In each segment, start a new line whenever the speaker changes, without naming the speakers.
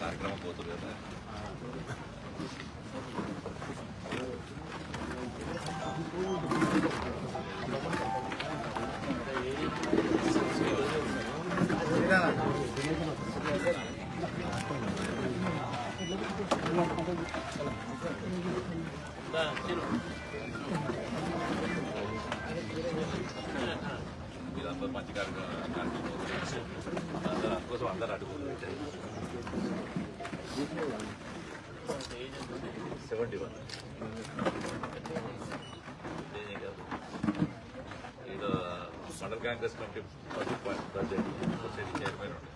కార్యక్రమం పోతుంది కదా. సెవెంటీ వన్ ఈడ mandal Congress committee president society chairman ఉండే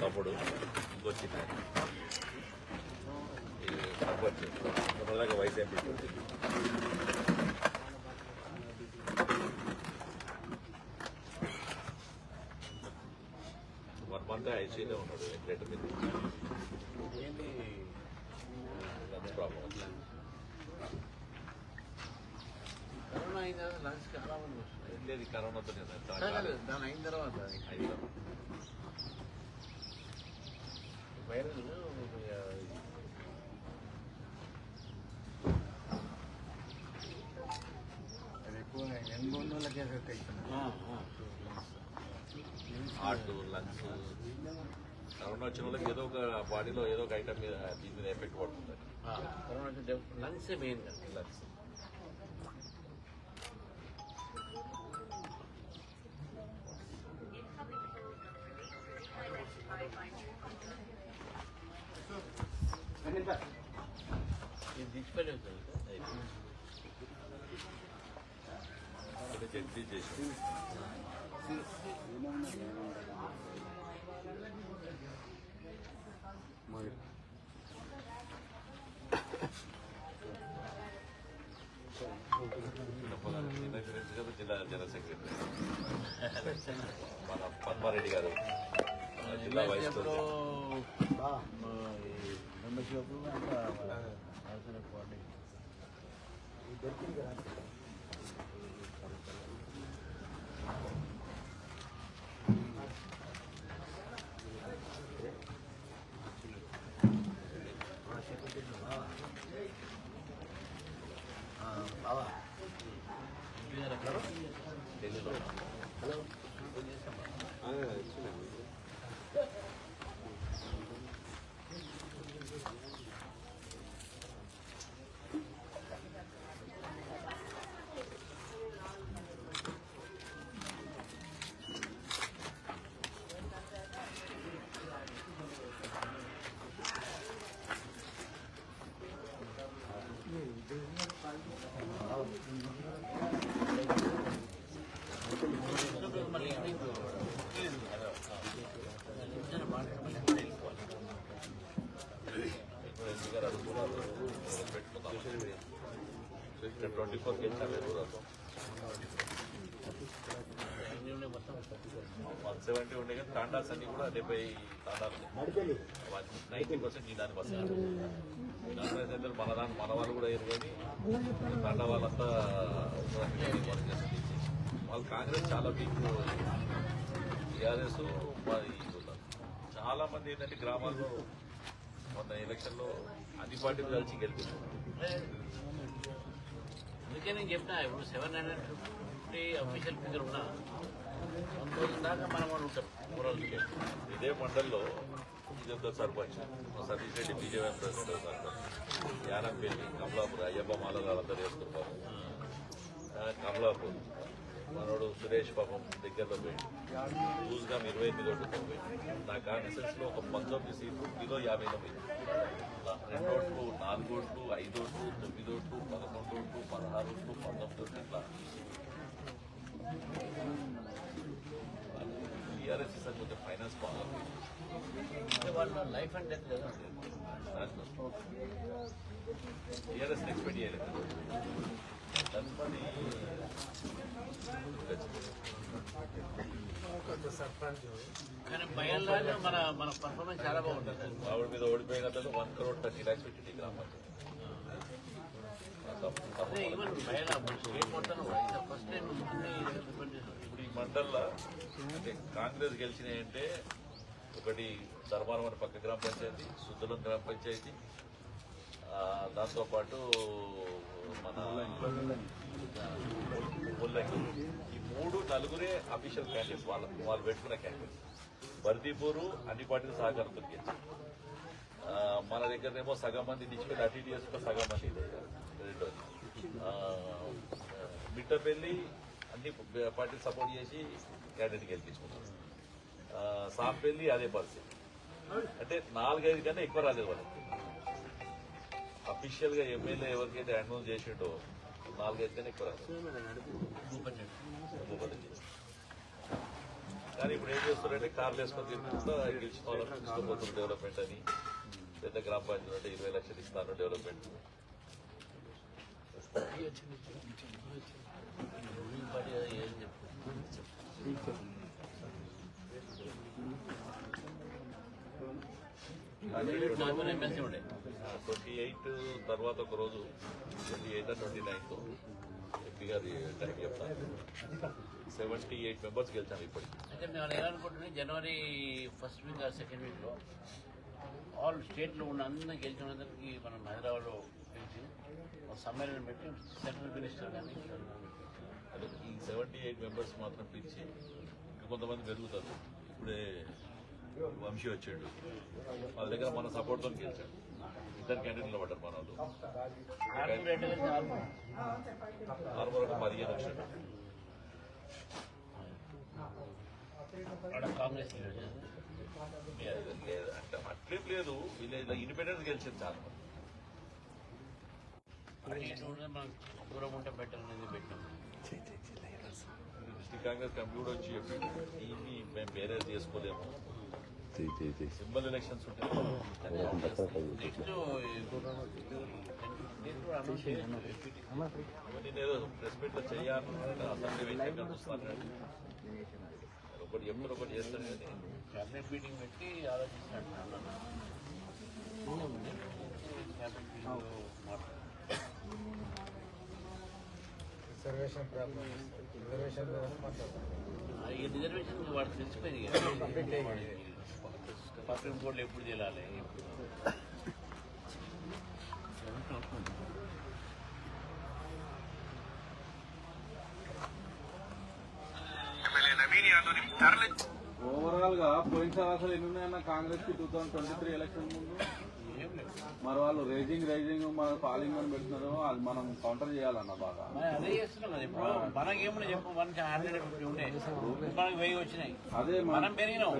తమ్ముడు ఇంకొచ్చిన సర్పంచ్ మొదలగా వైస్ ఎంపీ వన్ మంత్ ఐసీలో ఉన్నాడు వెంకటరెడ్డి మీద
ఏంటి
అదే ప్రాబ్లం
కరోనా అయిన తర్వాత లంగ్స్ చాలా మంది వస్తున్నాయి
లేదు కరోనాతో నేను
కాదు, కాదు, దాని అయిన తర్వాత
ఐదు
వైరల్ అది ఎక్కువ యంగ్ ఉన్న వాళ్ళకే ఎఫెక్ట్ అవుతుంది
హార్ట్ లంగ్స్ కరోనా వచ్చిన వాళ్ళకి ఏదో ఒక బాడీలో ఏదో ఒక ఐటమ్ మీద దీని మీద ఎఫెక్ట్ పడుతుంది
కరోనా లంగ్స్ మెయిన్
లంగ్స్
ఇది డిస్పెల్
అంటే జడ్జి చేసి జిల్లా జనరల్ సెక్రటరీ మన పద్మారెడ్డి గారు జిల్లా
vice membership Hello.
Hello. Twenty four గెలిచారు వన్ సెవెంటీ ఉండే కానీ తాండాస్ అన్ని కూడా డెబ్బై తాండాలు నైన్టీ పర్సెంట్ ఈ దానికి వస్తారు కాంగ్రెస్ అయితే మన దాని మన వాళ్ళు కూడా ఎరుగని తాండా వాళ్ళంతా వర్క్ వాళ్ళు కాంగ్రెస్ చాలా వీక్ టీఆర్ఎస్ చాలా మంది ఏంటంటే గ్రామాల్లో మొన్న ఎలక్షన్లో అన్ని పార్టీలు కలిసి గెలిపించారు.
అందుకే నేను చెప్పిన ఇప్పుడు seven hundred fifty official figure ఉన్నా వన్ థౌసండ్ దాకా మనం వాళ్ళు ఉంటాం. ఓవరాల్
ఇదే మండల్లో ఇదంతా సర్పంచ్ సతీష్ రెడ్డి బీజేపీ ప్రెసిడెంట్ సర్పంచ్ యానంపల్లి కమలాపూర్ అయ్యప్ప మాల వాళ్ళందరూ వేసుకుంటారు కమలాపూర్. మనోడు సురేష్ పాపం దగ్గరలో పోయింది లూజ్గా ఇరవై ఎనిమిది ఓట్లు పోయింది నా కాన్స్టిట్యూన్స్ లో ఒక పంతొమ్మిది సీట్లు కిలో యాభైలో పోయింది ఇలా రెండు ఓట్లు నాలుగు ఓట్లు ఐదు ఓట్లు తొమ్మిది ఓట్లు పదకొండు ఓట్లు పదహారు ఓట్లు పంతొమ్మిది ఓట్లు ఇట్లా టీఆర్ఎస్ సార్ కొంచెం ఫైనాన్స్ బాగుంది
అంటే వాళ్ళ లైఫ్ అండ్ డెత్ కదా
టీఆర్ఎస్ ఎక్స్పెక్ట్ చేయలేదు తదుపరి
కానీ బయలుదేరి మన మన పర్ఫార్మెన్స్ చాలా బాగుంటుంది.
ఆవిడ మీద ఓడిపోయిన తర్వాత వన్ క్రోడ్ థర్టీ ల్యాక్స్ పెట్టి గ్రామ
అదే ఈవెన్ బయలు స్టేట్ మొత్తం ఫస్ట్ టైం
ఇప్పుడు ఈ మండల్లో కాంగ్రెస్ గెలిచినాయంటే ఒకటి ధర్మారం అని పక్క గ్రామ పంచాయతీ సుద్దులం గ్రామ పంచాయతీ ఆ, దాంతోపాటు మన ముల్లంగి. ఈ మూడు నలుగురే అఫీషియల్ క్యాండిడేట్స్ వాళ్ళ వాళ్ళు పెట్టుకున్న క్యాండిడేట్స్ బర్దీపూరు అన్ని పార్టీలు సహకారంతో గెలిచారు. మన దగ్గరనేమో సగం మంది నిచ్చిపోయి అటు ఇటు చేసుకున్న సగం మంది ఇది రెండోది. మిట్టపల్లి అన్ని పార్టీలు సపోర్ట్ చేసి క్యాండిడేట్ గెలిపించుకున్నారు. ఆ, సాంపల్లి అదే పరిస్థితి. అంటే నాలుగైదు కన్నా ఎక్కువ రాలేదు వాళ్ళకి. అఫీషియల్గా ఎమ్మెల్యే ఎవరికైతే అనౌన్స్ చేసిండో నాలుగైదు కన్నా ఎక్కువ రాలేదు. చేసి. కానీ ఇప్పుడు ఏం చేస్తారంటే కార్లు వేసుకొని తిరుగుతుంటా గెలిచిన వాళ్ళకి తీసుకోబోతున్నారు డెవలప్మెంట్ అని పెద్ద గ్రామ పంచాయతీ అంటే ఇరవై లక్షలు ఇస్తాను డెవలప్మెంట్ ట్వంటీ ఎయిట్ తర్వాత ఒక రోజు ట్వంటీ ఎయిట్ ట్వంటీ నైన్త్ చెప్తాను సెవెంటీ ఎయిట్ మెంబర్స్ గెలిచాను ఇప్పటికి.
అయితే మేము ఏమనుకుంటున్నాం జనవరి ఫస్ట్ వీక్ ఆ సెకండ్ వీక్లో ఆల్ స్టేట్లో ఉన్న అందరినీ గెలిచిన అందరికీ మనం హైదరాబాద్లో పిలిచి ఒక సమ్మేళనం పెట్టి సెంట్రల్ మినిస్టర్ కానీ
అదే ఈ సెవెంటీ ఎయిట్ మెంబర్స్ మాత్రం పిలిచి ఇంకా కొంతమంది పెరుగుతారు. ఇప్పుడే వంశీ వచ్చాడు. వాళ్ళ దగ్గర మన సపోర్ట్తో గెలిచాడు. ఇద్దరు క్యాండిడేట్లు పడ్డారు మన వాళ్ళు నార్మల్గా పదిహేను వచ్చాడు లేదు, అట్లేం లేదు వీళ్ళ ఇండిపెండెన్స్ గెలిచింది చాలా
దూరం ఉంటే బెటర్ అనేది పెట్టాం
డిస్ట్రిక్ట్ కాంగ్రెస్ కంప్యూటర్ వచ్చి చెప్పింది దీన్ని మేము బేరేజ్ చేసుకోలేము సింబల్ ఎలక్షన్స్ ఉంటాయి
నెక్స్ట్
నేను ఏదో ప్రెస్ మీట్ లో చేయాలి అసెంబ్లీ వేసిన కనిపిస్తాను ఒకటి ఎప్పుడు ఒకటి చేస్తాను కానీ
క్యాబినెట్ మీటింగ్ పెట్టి ఆలోచిస్తాను cabinet meeting
reservation problem reservation మాట్లాడతాం
ఈ రిజర్వేషన్ వాడు తెలిసిపోయింది సుప్రీం కోర్టులో ఎప్పుడు చేయాలి ఎప్పుడు
ఓవరాల్గా పోయినసారి అసలు ఎన్ని ఉన్నాయన్న కాంగ్రెస్కి two thousand twenty three election ముందు? మరి వాళ్ళు రేజింగ్ రైజింగ్ మన పాలింగ్ అని పెడుతున్నారు అది మనం కౌంటర్ చేయాలన్న బాగా
అదే చేస్తున్నాం కదా ఇప్పుడు మనకేమన్నా చెప్పు మనకి హండ్రెడ్ ఫిఫ్టీ ఉండే. మనకి వెయ్యి వచ్చినాయి.
అదే
మనం
పెరిగినాం.